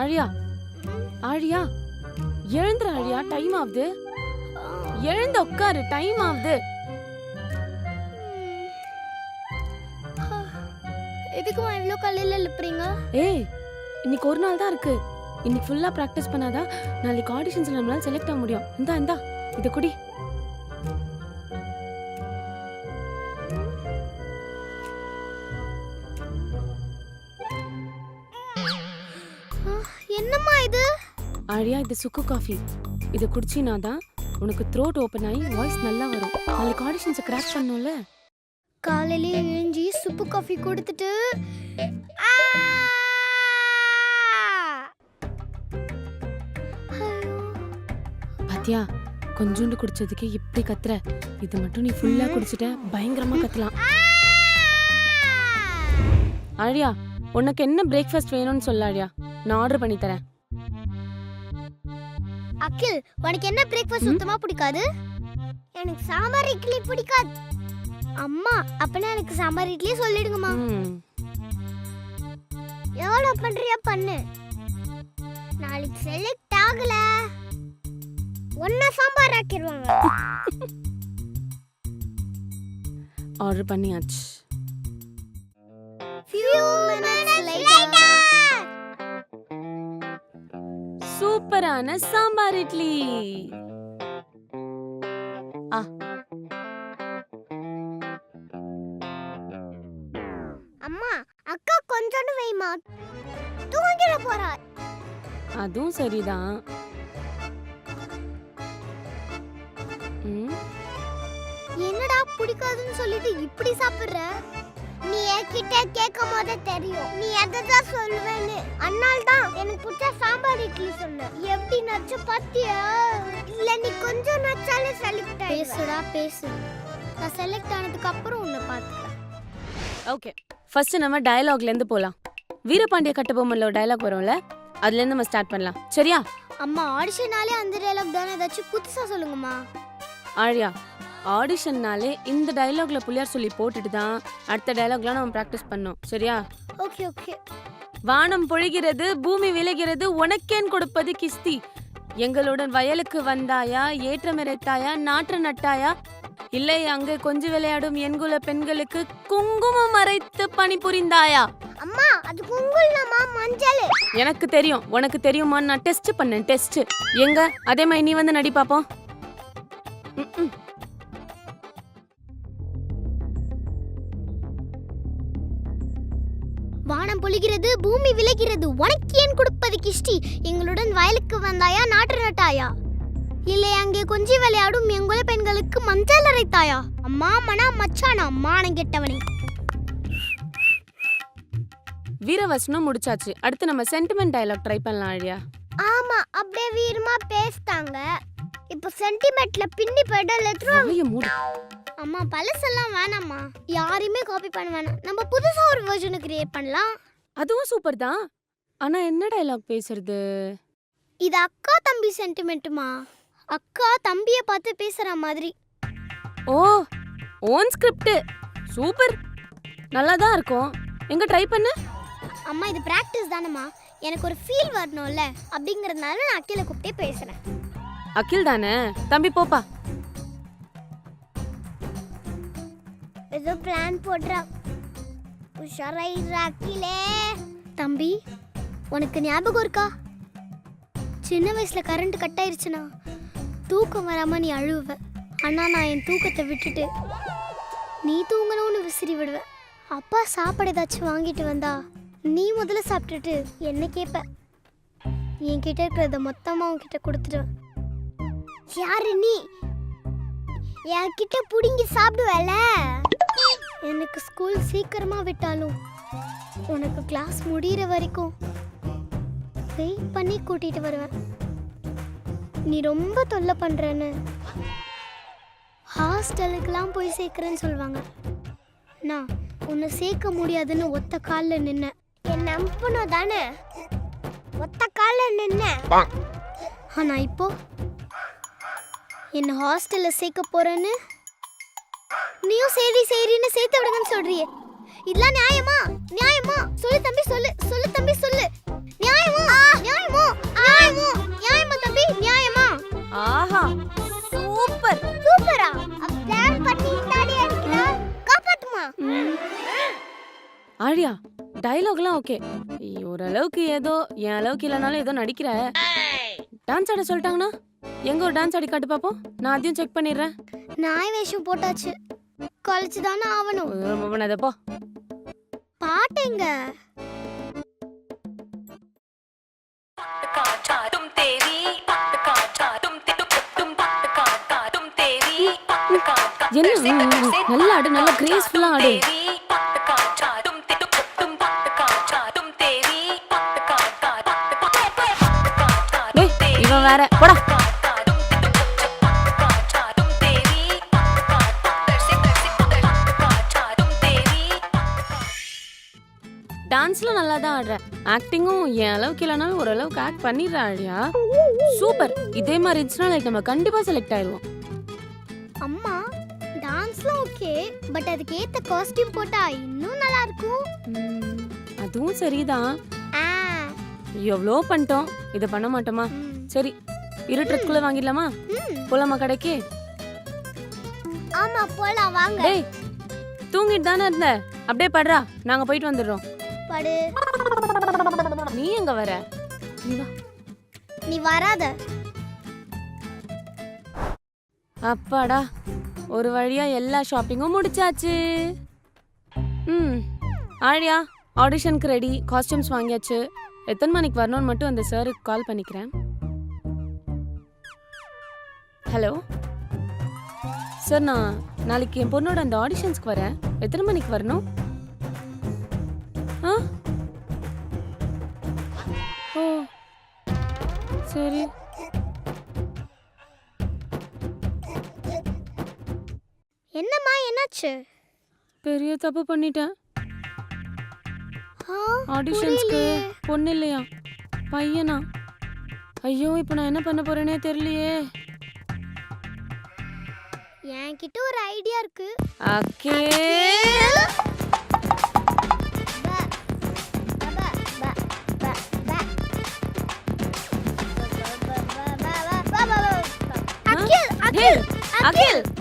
ஆழியா ஆழியா எழுந்துரு ஆழியா டைம் ஆகுது எழுந்து உட்காரு டைம் ஆகுது எதுக்குமா இவ்வளோ காலையில் எழுப்புறீங்க? ஏய் இன்னைக்கு ஒரு நாள் தான் இருக்கு. இன்னைக்கு ஃபுல்லா பிராக்டிஸ் பண்ணாதான் நாளைக்கு ஆடிஷன்ஸ்ல நம்மளால செலக்ட் ஆக முடியும். இந்தா இந்தா இது குடி. என்னம்மா இது? ஆழியா இது சுக்கு காஃபி. இதை குடிச்சினா தான் உனக்கு த்ரோட் ஓப்பன் ஆகி வாய்ஸ் நல்லா வரும். நாளைக்கு ஆடிஷன்ஸை கிராக் பண்ணும்ல? காலையிலே எழுஞ்சி சுப்பு காஃபி கொடுத்துட்டு. பாத்தியா கொஞ்சோண்டு குடிச்சதுக்கு இப்படி கத்துற. இது மட்டும் நீ ஃபுல்லா குடிச்சிட்ட பயங்கரமா கத்தலாம். ஆழியா உனக்கு என்ன பிரேக்ஃபாஸ்ட் வேணும்னு சொல்ல ஆழியா. நான் ஆர்டர் பண்ணி தரேன். அகில் உனக்கு என்ன பிரேக்ஃபாஸ்ட் சுத்தமா பிடிக்காது? எனக்கு சாம்பார் இட்லி பிடிக்காது. அம்மா அப்பனா எனக்கு சாம்பார் இட்லி சொல்லிடுங்கம்மா. எவ்வளோ பண்றியா பண்ணு. நாளைக்கு செலக்ட் ஆகல. ஒன்ன சாம்பார் ஆக்கிடுவாங்க ஆர்டர் பண்ணியாச்சு. Few சூப்பரான சாம்பார் இட்லி. அம்மா அக்கா கொஞ்சோண்டு வைமா. தூங்கிட போறா. அதுவும் சரிதான். என்னடா பிடிக்காதுன்னு சொல்லிட்டு இப்படி சாப்பிடுற? நீ என்கிட்ட கேட்கும் போதே தெரியும். நீ எதை தான் சொல்லுவேன்னு அதனால தான் எனக்கு பிடிச்ச சாம்பார் இட்லி சொன்ன எப்படி நச்சு பாத்தியா? இல்ல நீ கொஞ்சம் நச்சாலே செலக்ட் பேசுடா பேசு. நான் செலக்ட் ஆனதுக்கு அப்புறம் உன்னை பார்த்துக்கிறேன் ஓகே ஃபர்ஸ்ட் நம்ம டயலாக்ல இருந்து போலாம். வீரபாண்டிய கட்டபொம்மன்ல ஒரு டயலாக் வரும்ல? அதுல இருந்து நம்ம ஸ்டார்ட் பண்ணலாம். சரியா? அம்மா ஆடிஷனாலே அந்த டைலாக் தானே? ஏதாச்சும் புதுசா சொல்லுங்கம்மா. ஆழியா ஆடிஷன்னாலே இந்த டயலாக்ல புள்ளியார் சொல்லி போட்டுட்டு தான் அடுத்த டயலாக்லாம் நம்ம ப்ராக்டிஸ் பண்ணோம். சரியா? ஓகே ஓகே வானம் பொழிகிறது பூமி விளைகிறது உனக்கேன் கொடுப்பது கிஸ்தி. எங்களுடன் வயலுக்கு வந்தாயா ஏற்றமிரைத்தாயா நாற்று நட்டாயா? இல்லை அங்கு கொஞ்சி விளையாடும் என்குல பெண்களுக்கு குங்குமம் மறைத்து பணிபுரிந்தாயா அம்மா அது குங்குமமா மஞ்சள்? எனக்கு தெரியும் உனக்கு தெரியுமா நான் டெஸ்ட் பண்ணேன் டெஸ்ட் எங்க? அதே மாதிரி நீ வந்து நடி பாப்போம் வானம் பொழிகிறது பூமி விளைகிறது. உனக்கு ஏன் கொடுப்பது கிஷ்டி? எங்களுடன் வயலுக்கு வந்தாயா நாற்று நட்டாயா? இல்லை அங்கே கொஞ்சி விளையாடும் எங்குல பெண்களுக்கு மஞ்சள் அரைத்தாயா? அம்மா மனா மச்சானா மானம் கெட்டவனே. வீரவசனம் முடிச்சாச்சு. அடுத்து நம்ம சென்டிமெண்ட் டயலாக் ட்ரை பண்ணலாம் ஆழியா ஆமா அப்படியே வீரமா பேசிட்டாங்க இப்போ சென்டிமெண்ட்ல பின்னி பெடல் வாய மூடு. அம்மா பழசெல்லாம் வேணாம்மா. யாரையுமே காப்பி பண்ண வேணாம். நம்ம புதுசா ஒரு வெர்ஷனை கிரியேட் பண்ணலாம். அதுவும் சூப்பர் தான். ஆனா என்ன டயலாக் பேசுறது? இது அக்கா தம்பி சென்டிமெண்ட்டுமா அக்கா தம்பியை பார்த்து பேசுற மாதிரி. ஓ ஓன் ஸ்கிரிப்ட் சூப்பர் நல்லா தான் இருக்கும். எங்க ட்ரை பண்ணு? அம்மா இது பிராக்டிஸ் தானம்மா. எனக்கு ஒரு ஃபீல் வரணும்ல. அப்படிங்கறதுனால நான் அக்கில கூப்பிட்டே பேசுறேன். அகில் தானே? தம்பி போப்பா. ஏதோ பிளான் போடுறான். உஷாராயிடுறா அக்கிலே தம்பி உனக்கு ஞாபகம் இருக்கா? சின்ன வயசுல கரண்ட் கட் ஆயிருச்சுன்னா தூக்கம் வராம நீ அழுவ. ஆனா நான் என் தூக்கத்தை விட்டுட்டு நீ தூங்கணும்னு விசிறி விடுவேன் அப்பா சாப்பாடு ஏதாச்சும் வாங்கிட்டு வந்தா நீ முதல்ல சாப்பிட்டுட்டு என்ன கேட்ப என்கிட்ட இருக்கிறத மொத்தமா உன்கிட்ட கொடுத்துடுவேன் யாரு நீ? என்கிட்ட புடுங்கி சாப்பிடுவல? எனக்கு ஸ்கூல் சீக்கிரமா விட்டாலும் உனக்கு கிளாஸ் முடியிற வரைக்கும் வெயிட் பண்ணி கூட்டிட்டு வருவேன். நீ ரொம்ப தொல்லை பண்றேன்னு ஹாஸ்டலுக்கெல்லாம் போய் சேர்க்குறேன்னு சொல்லுவாங்க. நான் உன்னை சேர்க்க முடியாதுன்னு ஒத்த காலில் நின்ன என் நம்பணும் தானே? ஒத்த காலில் நின்ன ஆனா இப்போ என்ன ஹாஸ்டல்ல சேர்க்க போறேன்னு நீயும் சரி சரின்னு சேர்த்து விடுங்கன்னு சொல்றியே. இதெல்லாம் நியாயமா? நியாயமா? சொல்லு தம்பி சொல்லு. சொல்லு தம்பி சொல்லு. நியாயமா? நியாயமா? நியாயமா? நியாயமா தம்பி? நியாயமா? ஆஹா சூப்பர். சூப்பரா? பிளான் பண்ணி தாடி அடிக்கிறா? காப்பாத்துமா? ஆழியா டயலாக்லாம் ஓகே ஓரளவுக்கு ஏதோ என் அளவுக்கு இல்லைனாலும் ஏதோ நடிக்கிற. டான்ஸ் ஆட சொல்லிட்டாங்கண்ணா எங்க ஒரு டான்ஸ் ஆடி காட்டு பாப்போம்? நான் அதையும் செக் பண்ணிடுறேன். நாய் வேஷம் போட்டாச்சு. குலைச்சு தானே ஆகணும் பண்ணதப்போ பாட்டேங்க என்ன? நல்லா ஆடு நல்லா கிரேஸ்ஃபுல்லா ஆடு. இவன் வேற. போடா. டான்ஸ்ல நல்லா தான் ஆடுற ஆக்டிங்கும் என் அளவுக்கு இல்லைனாலும் ஓரளவுக்கு ஆக்ட் பண்ணிடுற ஆழியா சூப்பர் இதே மாதிரி இருந்துச்சுன்னா லைக் நம்ம கண்டிப்பா செலக்ட் ஆயிடுவோம். அம்மா டான்ஸ்லாம் ஓகே பட் அதுக்கு ஏத்த காஸ்டியூம் போட்டா இன்னும் நல்லா இருக்கும் அதுவும் சரிதான். ஆ. எவ்வளோ பண்ணிட்டோம். இதை பண்ண மாட்டோமா? சரி இருட்டுறதுக்குள்ள வாங்கிடலாமா. போலாமா கடைக்கு? ஆமா போலாம் வாங்க. டேய் தூங்கிட்டு தானே இருந்த? அப்படியே படுறா. நாங்க போயிட்டு வந்துடுறோம். படு நீ எங்க வர? நீ வராத. அப்பாடா ஒரு வழியா எல்லா ஷாப்பிங்கும் முடிச்சாச்சு. ம் ஆழியா ஆடிஷனுக்கு ரெடி காஸ்டியூம்ஸ் வாங்கியாச்சு. எத்தனை மணிக்கு வரணும்னு மட்டும் அந்த சாருக்கு கால் பண்ணிக்கிறேன். ஹலோ சார் நான் நாளைக்கு என் பொண்ணோட அந்த ஆடிஷன்ஸ்க்கு வரேன். எத்தனை மணிக்கு வரணும்? சரி. என்னம்மா என்னாச்சு? பெரிய தப்பு பண்ணிட்டேன். ஆடிஷன்ஸ்க்கு. பொண்ணு இல்லையா? பையனா? ஐயோ இப்போ நான் என்ன பண்ண போறேனே தெரியலையே. என்கிட்ட ஒரு ஐடியா இருக்கு. அக்கே. அகில் அகில் அகில்